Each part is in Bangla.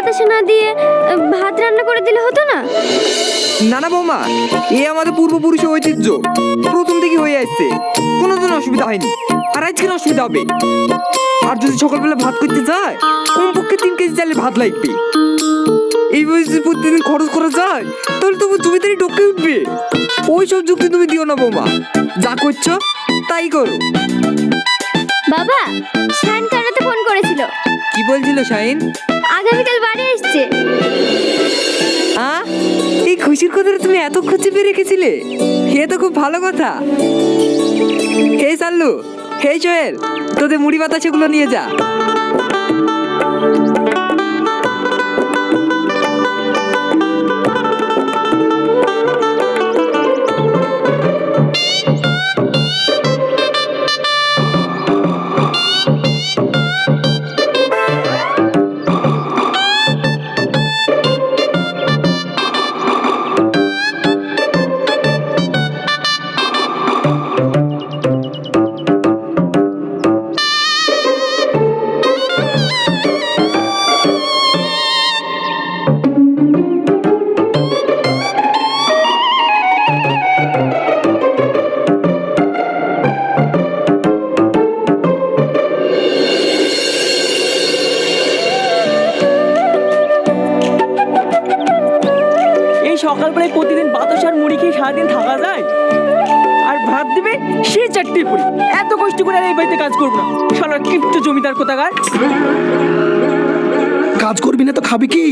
বাতাসে না দিয়ে ভাত রান্না করে দিলে হতো না? না না বৌমা এ আমাদের পূর্বপুরুষের ঐতিহ্য। প্রথম থেকে হয়ে আসছে। কোনোদিন অসুবিধা হয়নি। আর আজকের অসুবিধা হবে। আর যদি সকালবেলা ভাত করতে যায় কমপক্ষে তিন কেজি চালে ভাত লাগবে। এই বয়সে প্রতিদিন খরচ করা যায় তাহলে তবু জমিদারি ঢুকে উঠবে। ওই সব যুক্তি তুমি দিও না বৌমা। যা করছ তাই করো। বাবা শান কানাতে ফোন করেছিল। কি বলছিল শাহিন আগামীকাল বাড়ি আসছে। আ? এই খুশির কথাটা তুমি এত খুঁজে পেয়ে রেখেছিলে? এ তো খুব ভালো কথা। হে সাল্লু, হে জোয়েল, তোদের মুড়ি বাতাসগুলো নিয়ে যা। এই প্রতিদিন বাতাস আর মুড়ি খেয়ে সারাদিন থাকা যায়? আর ভাত দিবে সে চারটে পুরি। এত কষ্ট করে আর এই বাড়িতে কাজ করব না। শালা কিপ্ত জমিদার কোথাকার। কাজ করবি না তো খাবি কি?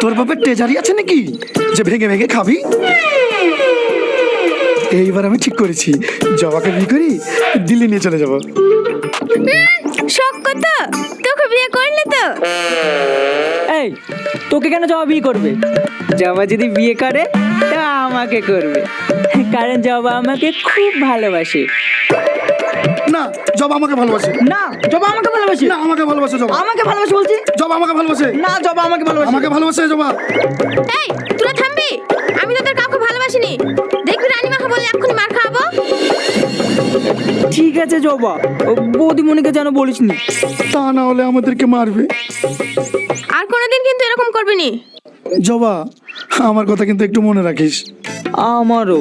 তোর বাপের ট্রেজারি আছে নাকি? যে ভেঙে ভেঙে খাবি? এইবার আমি ঠিক করেছি। জবাকে বিয়ে করি? দিল্লি নিয়ে চলে যাব। শখ কত? তোকে বিয়ে করলে তো। এই তোকে কেন জবা বিয়ে করবে? জবা যদি বিয়ে করে তা আমাকে করবে। কারণ জবা আমাকে খুব ভালোবাসে। না জবা আমাকে ভালোবাসে। না জবা আমাকে ভালোবাসে? না আমাকে ভালোবাসে জবা। আমাকে ভালোবাসে বলছি? জবা আমাকে ভালোবাসে। না জবা আমাকে ভালোবাসে। আমাকে ভালোবাসে জবা। এই তোরা থামবি। আমি তোদের কাউকে ভালোবাসিনি। দেখবি রানীমাকে বলে এক্ষুনি মার খাব ঠিক আছে জবা। বৌদি বৌদিমণিকে যেন বলিস নি তা না হলে আমাদেরকে মারবে। আর কোনোদিন কিন্তু এরকম করবি নি জবা আমার কথা কিন্তু একটু মনে রাখিস। আমারও।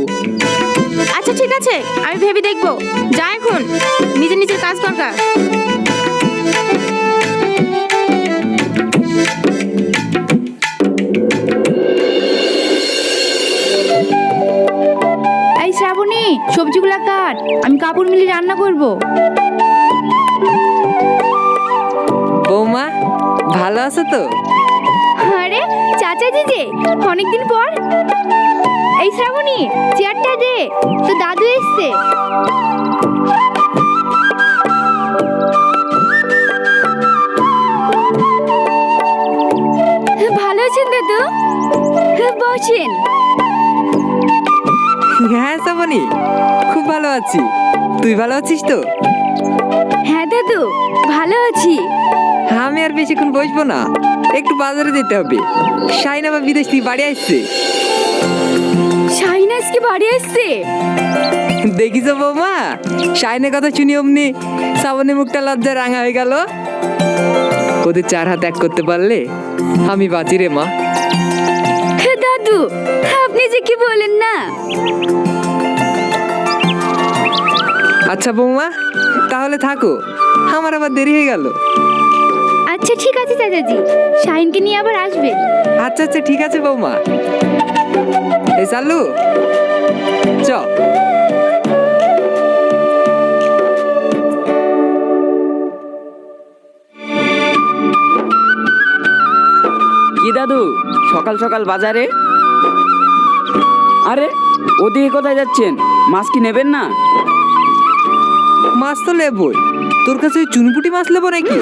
আচ্ছা ঠিক আছে আমি ভেবে দেখব। যা এখন নিজের নিজের কাজ কর কাপড় মিলি রান্না করব? বৌমা ভালো আছো তো? আরে চাচা দিদি অনেকদিন পর। এই শ্রাবণী চেয়ারটা দে তো দাদু এসছে। ভালো আছেন দাদু? বসেন। হ্যাঁ সাবনি খুব ভালো আছি। তুই ভালো আছিস তো? হ্যাঁ দাদু ভালো আছি। আমি আর বেশিক্ষণ বসবো না। একটু বাজারে যেতে হবে। শাইন আবার বিদেশ থেকে বাড়ি আসছে। শাহিনাজ কি বাড়ি এসছে দেখিস বৌমা শাইনের কথা শুনি অমনি শ্রাবণী মুখটা লজ্জা রাঙা হয়ে গেল। ওদের চার হাত এক করতে পারলে আমি বাঁচি রে মা। হ্যাঁ দাদু আপনি যে কি বলেন না? আচ্ছা বৌমা তাহলে থাকো। আমার আবার দেরি হয়ে গেল। আচ্ছা ঠিক আছে চাচাজি। শাহিনকে নিয়ে আবার আসবে। আচ্ছা আচ্ছা ঠিক আছে বৌমা। এই চালু চ। কি দাদু সকাল সকাল বাজারে? আরে ওদিকে কোথায় যাচ্ছেন? মাছ কি নেবেন না? মাছ তো লেবই। তোর কাছে ওই চুনপুটি মাছ লেবো নাকি?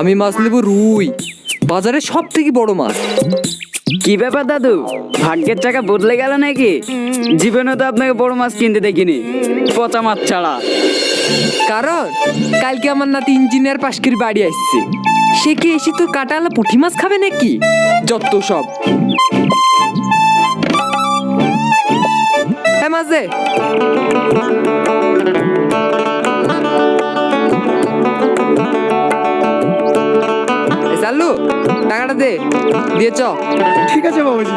আমি মাছ লেবো রুই বাজারে সব থেকে বড় মাছ। কি ব্যাপার দাদু? ভাগ্যের টাকা বদলে গেল নাকি? জীবনে তো আপনাকে বড় মাছ কিনতে দেখিনি পচা মাছ ছাড়া। কারণ কালকে আমার নাতি ইঞ্জিনিয়ার পাশ করে বাড়ি আসছে। সে কি এসে তোর কাটালা পুঁটি মাছ খাবে নাকি? যত সব। হ্যাঁ এই চাল্লু টাকাটা দে দিয়ে চ। ঠিক আছে বাবাজি।